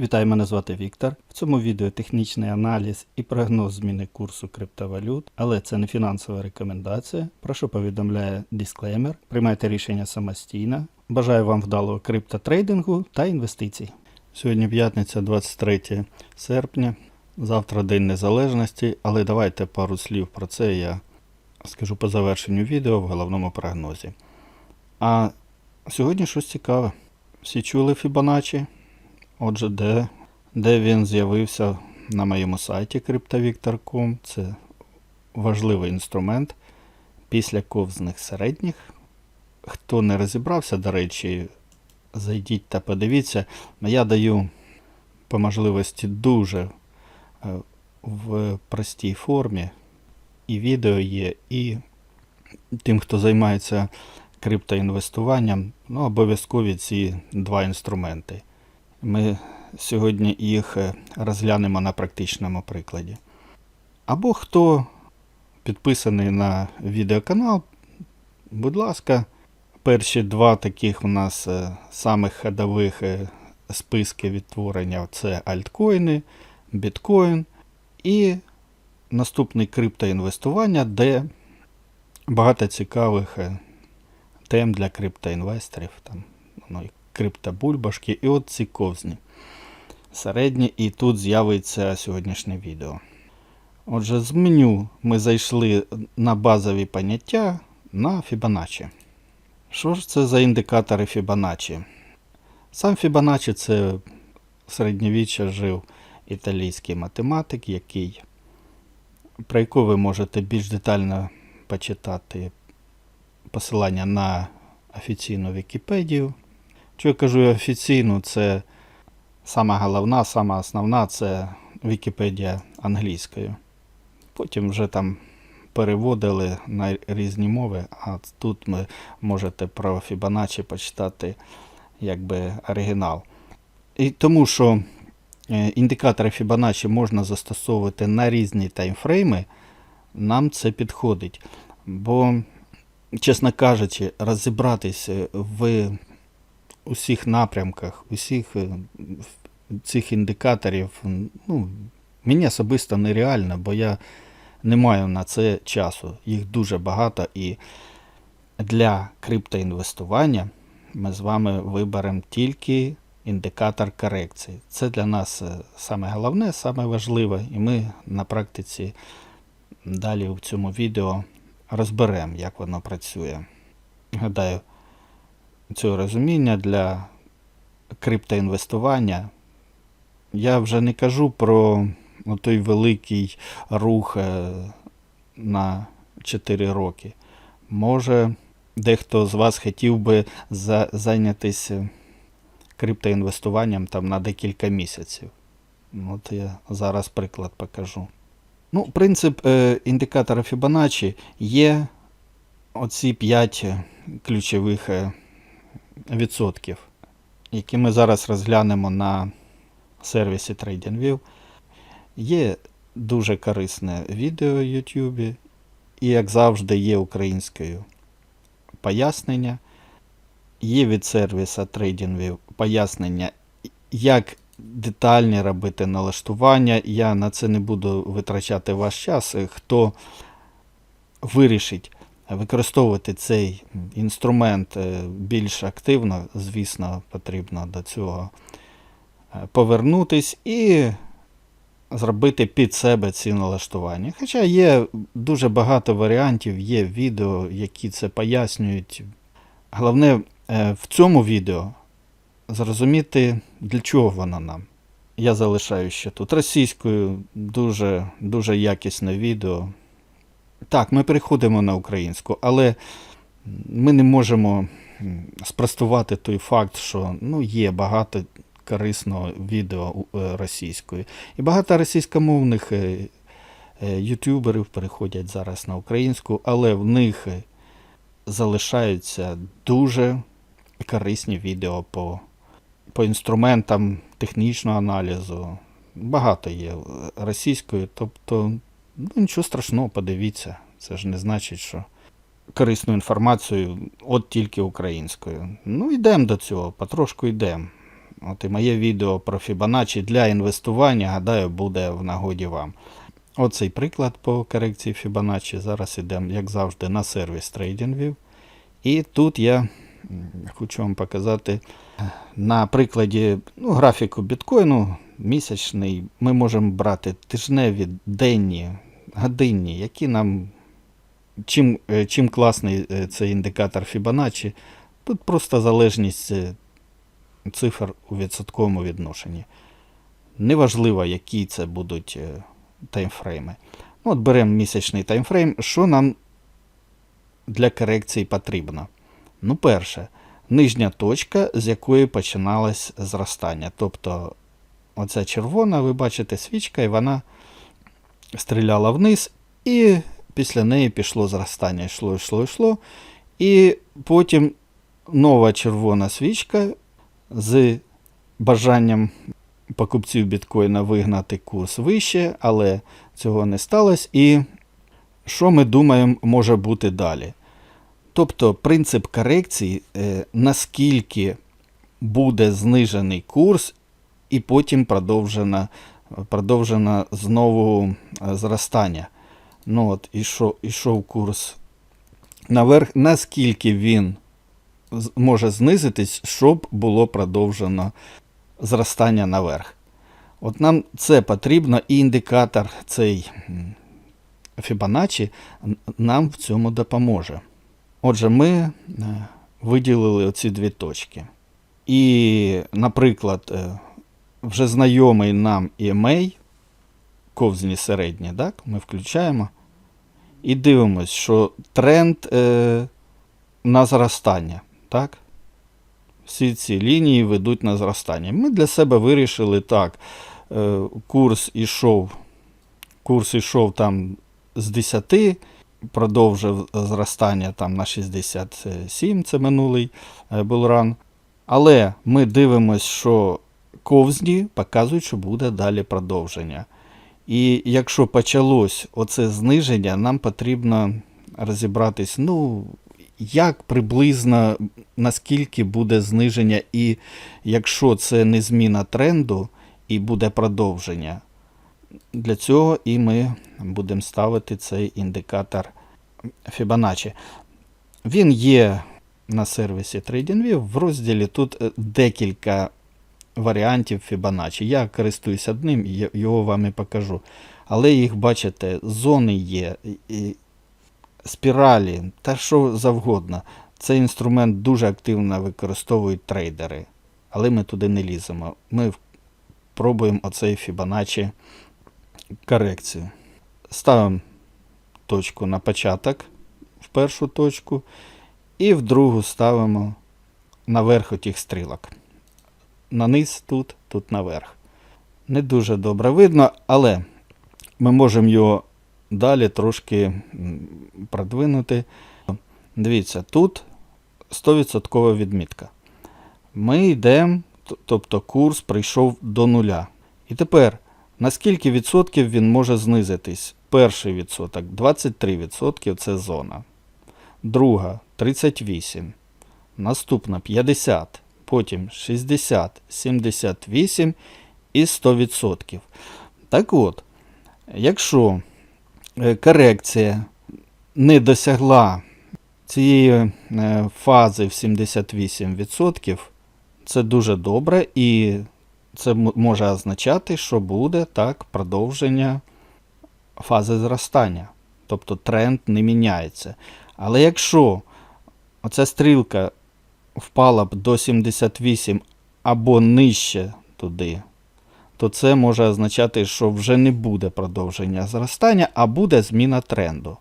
Вітаю, мене звати Віктор. В цьому відео технічний аналіз і прогноз зміни курсу криптовалют, але це не фінансова рекомендація. Про що повідомляє дисклеймер. Приймайте рішення самостійно. Бажаю вам вдалого криптотрейдингу та інвестицій. Сьогодні п'ятниця, 23 серпня. Завтра День Незалежності, але давайте пару слів про це я скажу по завершенню відео в головному прогнозі. А сьогодні щось цікаве. Всі чули Фібоначчі? Отже, де, де він з'явився на моєму сайті CryptoVictor.com. Це важливий інструмент після ковзних середніх. Хто не розібрався, до речі, зайдіть та подивіться. Я даю по можливості дуже е, в простій формі. І відео є, і тим, хто займається криптоінвестуванням, ну, обов'язкові ці два інструменти. Ми сьогодні їх е, розглянемо на практичному прикладі. Або хто підписаний на відеоканал, будь ласка, перші два таких у нас е, самих ходових е, списки відтворення це альткоїни, біткоін і наступний криптоінвестування, де багато цікавих тем для криптоінвесторів. Там, ну, криптобульбашки, і от ці ковзні. Середні, і тут з'явиться сьогоднішнє відео. Отже, з меню ми зайшли на базові поняття на Fibonacci. Що ж це за індикатори Fibonacci? Сам Fibonacci це середньовіччя жив італійський математик, який, про якого ви можете більш детально почитати посилання на офіційну Вікіпедію. Що я кажу офіційну, це сама головна, сама основна це Вікіпедія англійською. Потім вже там переводили на різні мови, а тут ви можете про Fibonacci почитати якби оригінал. І тому що е, індикатори Fibonacci можна застосовувати на різні таймфрейми, нам це підходить. Бо, чесно кажучи, розібратися в усіх напрямках, усіх е, цих індикаторів, ну, мені особисто нереально, бо я не маю на це часу. Їх дуже багато і для криптоінвестування ми з вами виберемо тільки індикатор корекції. Це для нас е, саме головне, саме важливе, і ми на практиці далі в цьому відео розберемо, як воно працює. Гадаю, цього розуміння для криптоінвестування. Я вже не кажу про той великий рух е, на 4 роки. Може, дехто з вас хотів би за, зайнятися криптоінвестуванням там на декілька місяців. От я зараз приклад покажу. Ну, принцип е, індикатора Fibonacci є оці 5 ключових е, відсотків, які ми зараз розглянемо на сервісі TradingView. Є дуже корисне відео в YouTube, і, як завжди, є українською пояснення. Є від сервіса TradingView пояснення, як детальні робити налаштування. Я на це не буду витрачати ваш час. Хто вирішить використовувати цей інструмент е, більш активно, звісно, потрібно до цього е, повернутись і зробити під себе ці налаштування. Хоча є дуже багато варіантів, є відео, які це пояснюють. Головне е, в цьому відео зрозуміти, для чого воно нам. Я залишаю ще тут російською, дуже, дуже якісне відео. Так, ми переходимо на українську, але ми не можемо спростувати той факт, що ну, є багато корисного відео е, російською. І багато російськомовних е, е, ютуберів переходять зараз на українську, але в них залишаються дуже корисні відео по, по інструментам технічного аналізу. Багато є російською, тобто Ну, нічого страшного, подивіться. Це ж не значить, що корисну інформацію от тільки українською. Ну, йдемо до цього, потрошку йдемо. От і моє відео про Fibonacci для інвестування, гадаю, буде в нагоді вам. Оцей приклад по корекції Fibonacci. Зараз йдемо, як завжди, на сервіс TradingView. І тут я хочу вам показати на прикладі ну, графіку біткоїну місячний. Ми можемо брати тижневі, денні, годинні, які нам. Чим, е, чим класний е, цей індикатор Fibonacci, тут просто залежність е, цифр у відсотковому відношенні. Неважливо, які це будуть таймфрейми. Ну, от беремо місячний таймфрейм. Що нам для корекції потрібно? Ну, перше, нижня точка, з якої починалось зростання. Тобто, оця червона, ви бачите, свічка, і вона стріляла вниз, і після неї пішло зростання. Йшло, йшло, йшло. І потім нова червона свічка з бажанням покупців біткоїна вигнати курс вище, але цього не сталося. І що ми думаємо може бути далі? Тобто принцип корекції, е, наскільки буде знижений курс, і потім продовжено, продовжено знову е, зростання. Ну от, ішов, ішов курс наверх, наскільки він може знизитись, щоб було продовжено зростання наверх. От нам це потрібно, і індикатор цей Fibonacci нам в цьому допоможе. Отже, ми е, виділили оці дві точки. І, наприклад, е, вже знайомий нам EMA, ковзні середні, так, ми включаємо. І дивимось, що тренд е, на зростання. Так? Всі ці лінії ведуть на зростання. Ми для себе вирішили так. Е, курс ішов, курс ішов там з 10, продовжив зростання там на 67, це минулий е, булран. Але ми дивимося, що ковзні показують, що буде далі продовження. І якщо почалось оце зниження, нам потрібно розібратись, ну, як приблизно наскільки буде зниження, і якщо це не зміна тренду і буде продовження, для цього і ми будемо ставити цей індикатор Fibonacci. Він є на сервісі TradingView. В розділі тут е, декілька варіантів Fibonacci. Я користуюсь одним, я- його вам і покажу. Але їх, бачите, зони є, і- і спіралі, та що завгодно. Цей інструмент дуже активно використовують трейдери. Але ми туди не ліземо. Ми пробуємо оцей Fibonacci корекцію. Ставимо точку на початок в першу точку, і в другу ставимо наверх отих стрілок. На низ тут, тут наверх. Не дуже добре видно, але ми можемо його далі трошки продвинути. Дивіться, тут 100% відмітка. Ми йдемо, тобто курс прийшов до нуля. І тепер, наскільки відсотків він може знизитись? Перший відсоток 23% це зона. Друга 38. Наступна 50. Потім 60, 78 і 100%. Так от, якщо е, корекція не досягла цієї е, фази в 78%, це дуже добре, і це може означати, що буде так продовження фази зростання. Тобто тренд не міняється. Але якщо оця стрілка впала б до 78 або нижче туди, то це може означати, що вже не буде продовження зростання, а буде зміна тренду.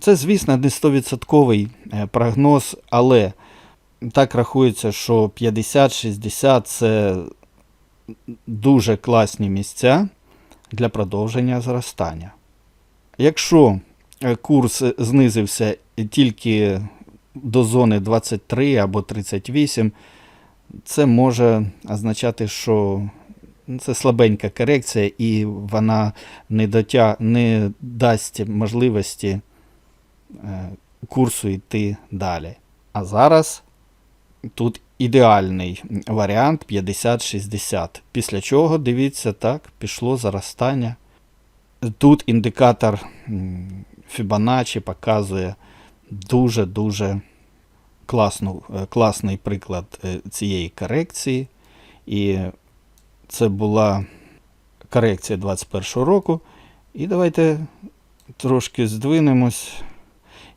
Це, звісно, не 100% е, прогноз, але так рахується, що 50-60 це дуже класні місця для продовження зростання. Якщо е, курс знизився тільки до зони 23 або 38, це може означати, що це слабенька корекція, і вона не, дотя... не дасть можливості е, курсу йти далі. А зараз тут ідеальний варіант 50-60. Після чого, дивіться, так, пішло заростання. Тут індикатор Fibonacci показує дуже-дуже класну, е, класний приклад е, цієї корекції. І це була корекція 21 року. І давайте трошки здвинемось.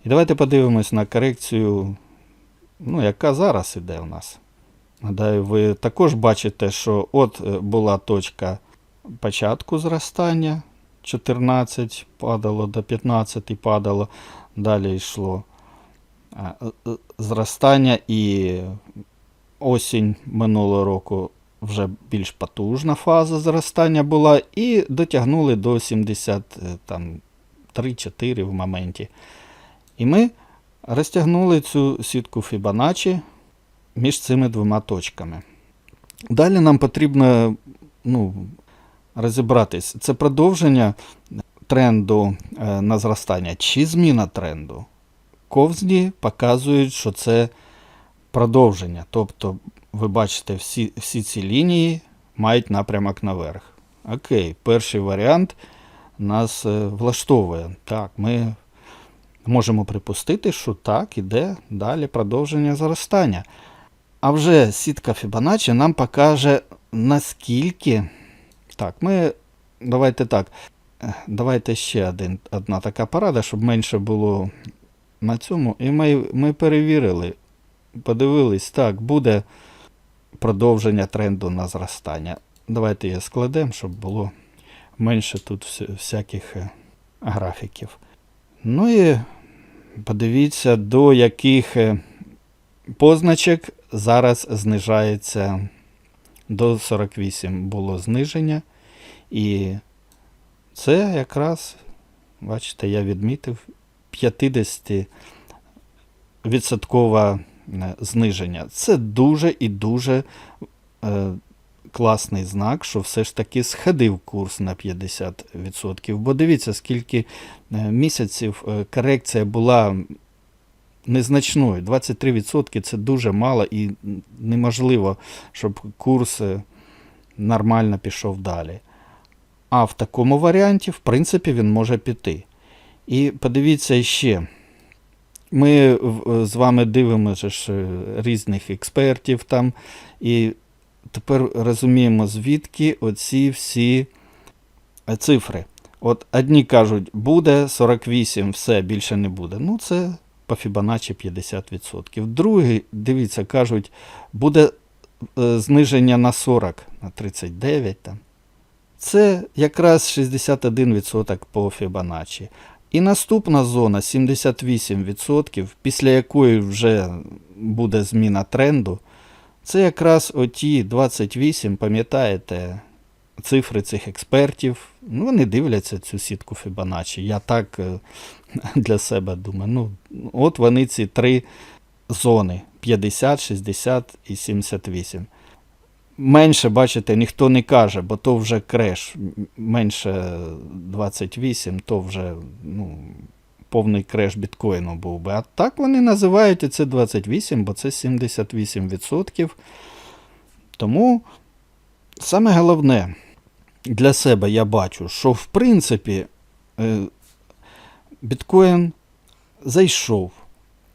І давайте подивимось на корекцію, ну, яка зараз іде у нас. Гадаю, ви також бачите, що от е, була точка початку зростання. 14 падало до 15 падало, далі йшло е, е, зростання і осінь минулого року вже більш потужна фаза зростання була, і дотягнули до 73-4 в моменті. І ми розтягнули цю сітку Fibonacci між цими двома точками. Далі нам потрібно ну, розібратись, це продовження тренду е, на зростання чи зміна тренду. Ковзні показують, що це продовження. Тобто, ви бачите, всі, всі ці лінії мають напрямок наверх. Окей, перший варіант нас е, влаштовує. Так, ми можемо припустити, що так, іде далі продовження зростання. А вже сітка Fibonacci нам покаже, наскільки. Так, ми. Давайте так. е, Давайте ще один, одна така порада, щоб менше було на цьому. І ми, ми перевірили, подивились, так, буде продовження тренду на зростання. Давайте її складемо, щоб було менше тут всяких е, графіків. Ну і подивіться, до яких е, позначок зараз знижається до 48 було зниження. І це якраз, бачите, я відмітив 50 відсоткове зниження. Це дуже і дуже е, класний знак, що все ж таки сходив курс на 50%. Бо дивіться, скільки е, місяців е, корекція була незначною. 23% це дуже мало і неможливо, щоб курс е, нормально пішов далі. А в такому варіанті, в принципі, він може піти. І подивіться ще. Ми з вами дивимося ж е, різних експертів там, і тепер розуміємо, звідки оці всі е, цифри. От одні кажуть, буде 48, все, більше не буде. Ну, це по Fibonacci 50%. Другі, дивіться, кажуть, буде е, зниження на 40, на 39 там. Це якраз 61% по Fibonacci. І наступна зона 78%, після якої вже буде зміна тренду. Це якраз оті 28, пам'ятаєте, цифри цих експертів. Ну, вони дивляться цю сітку Fibonacci. Я так е, для себе думаю. Ну, от вони ці три зони: 50, 60 і 78. Менше, бачите, ніхто не каже, бо то вже креш. Менше 28, то вже ну, повний креш біткоїну був би. А так вони називають і це 28, бо це 78%. Тому саме головне для себе я бачу, що в принципі е, біткоін зайшов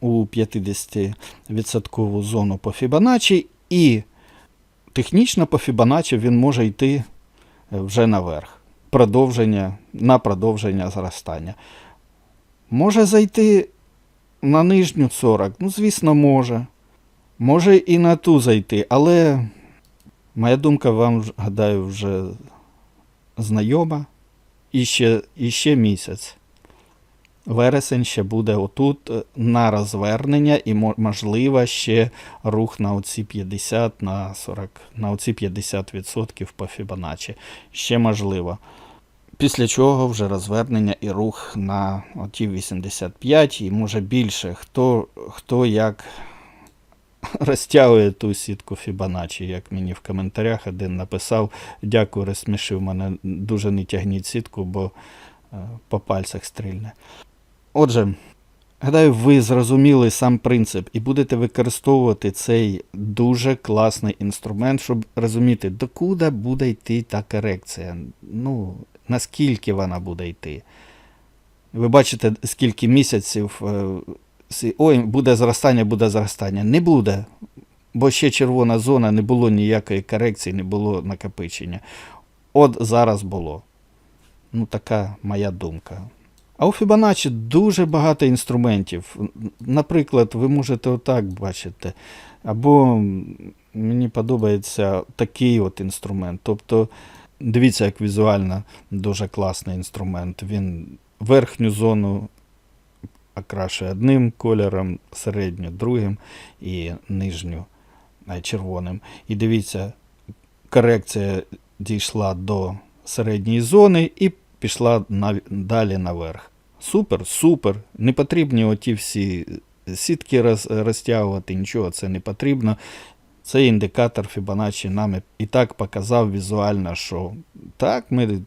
у 50% зону по Fibonacci і технічно по Fibonacci він може йти е, вже наверх. Продовження, на продовження зростання. Може зайти на нижню 40? Ну, звісно, може. Може і на ту зайти, але моя думка вам, гадаю, вже знайома. І ще, і ще місяць. Вересень ще буде отут е, на розвернення і можливо ще рух на оці 50 на 40, на оці 50% по Fibonacci. Ще можливо. Після чого вже розвернення і рух на оті 85 і може більше. Хто, хто як розтягує ту сітку Fibonacci, як мені в коментарях один написав. Дякую, розсмішив мене. Дуже не тягніть сітку, бо е, по пальцях стрільне. Отже, Гадаю, ви зрозуміли сам принцип і будете використовувати цей дуже класний інструмент, щоб розуміти, докуди буде йти та корекція. Ну, наскільки вона буде йти. Ви бачите, скільки місяців. е, Ой, буде зростання, буде зростання. Не буде. Бо ще червона зона, не було ніякої корекції, не було накопичення. От зараз було. Ну, така моя думка. А у Fibonacci дуже багато інструментів. Наприклад, ви можете отак бачити. Або мені подобається такий от інструмент. Тобто, дивіться, як візуально дуже класний інструмент. Він верхню зону окрашує одним кольором, середню другим і нижню червоним. І дивіться, корекція дійшла до середньої зони і пішла нав- далі наверх. Супер, супер. Не потрібні оті всі сітки роз, розтягувати, нічого це не потрібно. Цей індикатор Fibonacci нам і- так показав візуально, що так, ми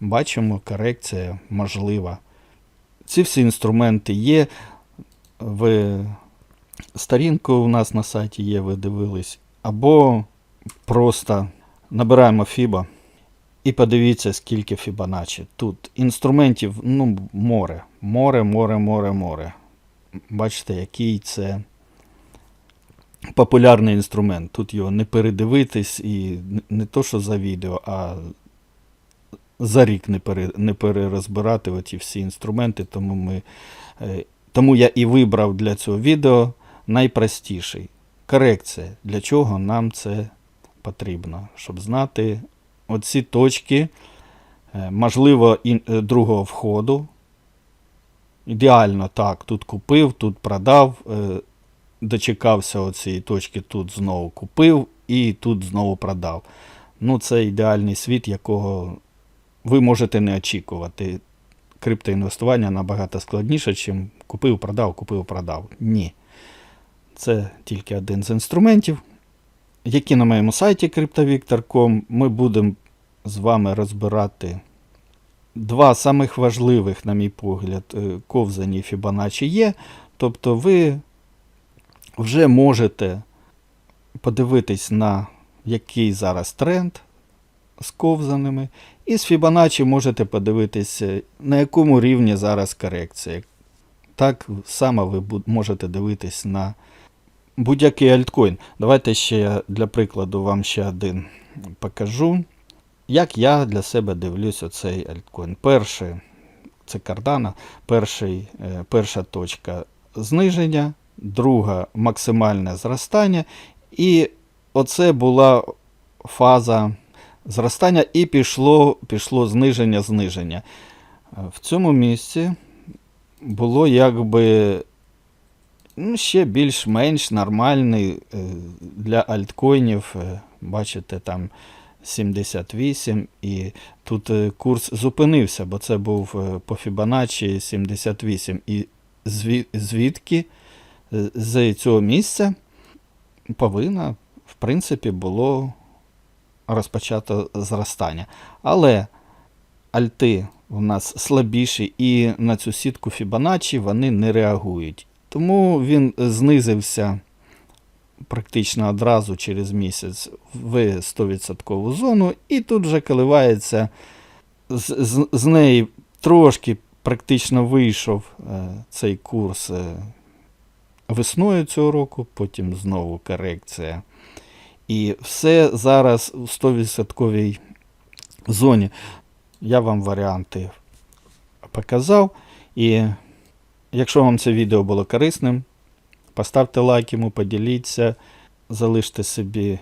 бачимо, корекція можлива. Ці всі інструменти є. Ви сторінку у нас на сайті є, ви дивились. Або просто набираємо FIBA і подивіться, скільки Fibonacci. Тут інструментів ну, море. Море, море, море, море. Бачите, який це популярний інструмент. Тут його не передивитись і не- не то, що за відео, а за рік не, пере, не перерозбирати оті всі інструменти. Тому, ми, е, тому я і вибрав для цього відео найпростіший. Корекція. Для чого нам це потрібно? Щоб знати оці точки, е, можливо, е, другого входу. Ідеально так, тут купив, тут продав, е, дочекався оцієї точки, тут знову купив і тут знову продав. Ну, це ідеальний світ, якого ви можете не очікувати. Криптоінвестування набагато складніше, ніж купив, продав, купив, продав. Ні. Це тільки один з інструментів, які на моєму сайті cryptovictor.com ми будемо з вами розбирати два самих важливих, на мій погляд, е, ковзані Fibonacci є. Тобто ви вже можете подивитись на який зараз тренд з ковзаними. І з Fibonacci можете подивитися, на якому рівні зараз корекція. Так само ви можете дивитись на будь-який альткоін. Давайте ще я для прикладу вам ще один покажу. Як я для себе дивлюсь оцей альткоін. Перший це кардана, перший, е, перша точка зниження, друга максимальне зростання. І оце була фаза зростання і пішло, пішло зниження, зниження. Е, В цьому місці було якби ну, ще більш-менш нормальний е, для альткоїнів. Бачите, там 78, і тут е, курс зупинився, бо це був е, по Fibonacci 78. І звідки е, з цього місця повинна, в принципі, було розпочато зростання. Але альти у нас слабіші, і на цю сітку Fibonacci вони не реагують. Тому він знизився практично одразу через місяць в 100% зону, і тут вже коливається. З, з, з неї трошки практично вийшов е, цей курс е, весною цього року, потім знову корекція. І все зараз у 100% зоні. Я вам варіанти показав. І якщо вам це відео було корисним, поставте лайк йому, поділіться, залиште собі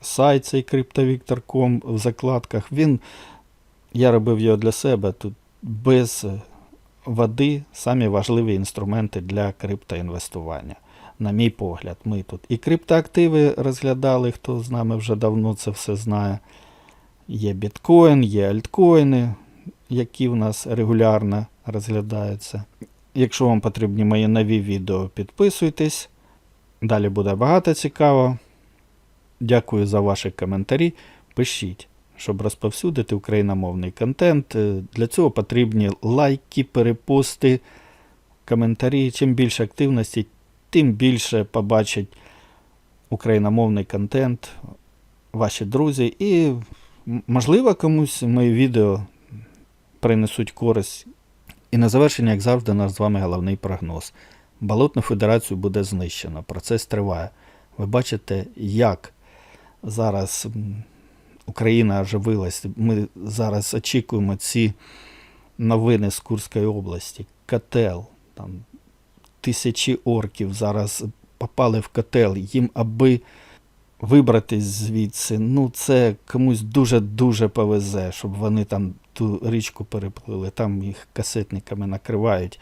сайт цей cryptovictor.com в закладках. Він, я робив його для себе тут без води, самі важливі інструменти для криптоінвестування. На мій погляд, ми тут і криптоактиви розглядали, хто з нами вже давно це все знає. Є біткоін, є альткоїни, які в нас регулярно розглядаються. Якщо вам потрібні мої нові відео, підписуйтесь. Далі буде багато цікаво. Дякую за ваші коментарі. Пишіть, щоб розповсюдити україномовний контент. Е, Для цього потрібні лайки, перепости, коментарі. Чим більше активності, тим більше побачать україномовний контент, ваші друзі. І, можливо, комусь мої відео принесуть користь. І на завершення, як завжди, наш з вами головний прогноз. Болотну федерацію буде знищено. Процес триває. Ви бачите, як зараз Україна оживилась. Ми зараз очікуємо ці новини з Курської області. Котел. Там тисячі орків зараз попали в котел. Їм аби вибратись звідси. Ну, це комусь дуже-дуже повезе, щоб вони там ту річку переплили, там їх касетниками накривають.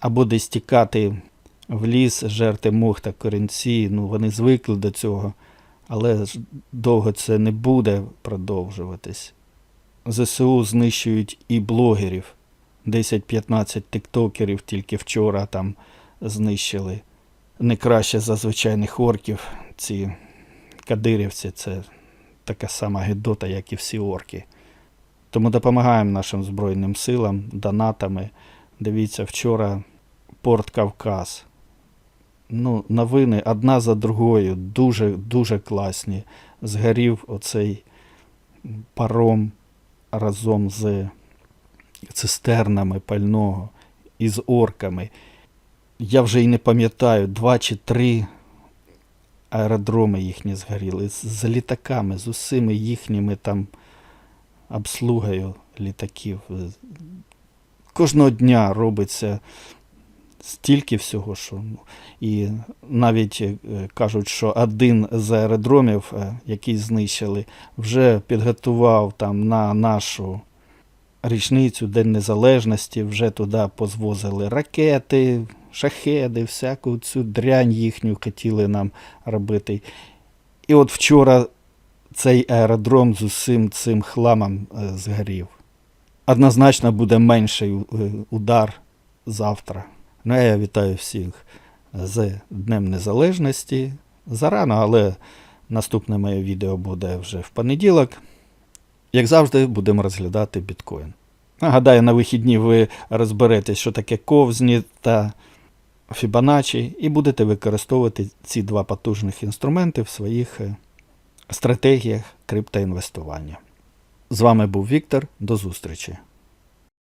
Або десь тікати в ліс, жерти мох та корінці. Ну, вони звикли до цього, але ж довго це не буде продовжуватись. ЗСУ знищують і блогерів. 10-15 тиктокерів тільки вчора там знищили. Не краще за звичайних орків. Ці кадирівці це така сама гидота, як і всі орки. Тому допомагаємо нашим Збройним силам, донатами. Дивіться, вчора Порт Кавказ. Ну, новини одна за другою, дуже, дуже класні. Згорів оцей паром разом з цистернами пального і з орками. Я вже і не пам'ятаю, два чи три аеродроми їхні згоріли з, літаками, з усіми їхніми там обслугою літаків. Кожного дня робиться стільки всього, що і навіть е, кажуть, що один з аеродромів, е, який знищили, вже підготував там на нашу річницю День Незалежності, вже туди позвозили ракети, шахеди, всяку цю дрянь їхню хотіли нам робити. І от вчора цей аеродром з усім цим хламом е, згорів. Однозначно буде менший е, удар завтра. Ну, я вітаю всіх з Днем Незалежності. Зарано, але наступне моє відео буде вже в понеділок. Як завжди, будемо розглядати біткоін. Нагадаю, на вихідні ви розберетесь, що таке ковзні та Fibonacci, і будете використовувати ці два потужних інструменти в своїх е, стратегіях криптоінвестування. З вами був Віктор. До зустрічі!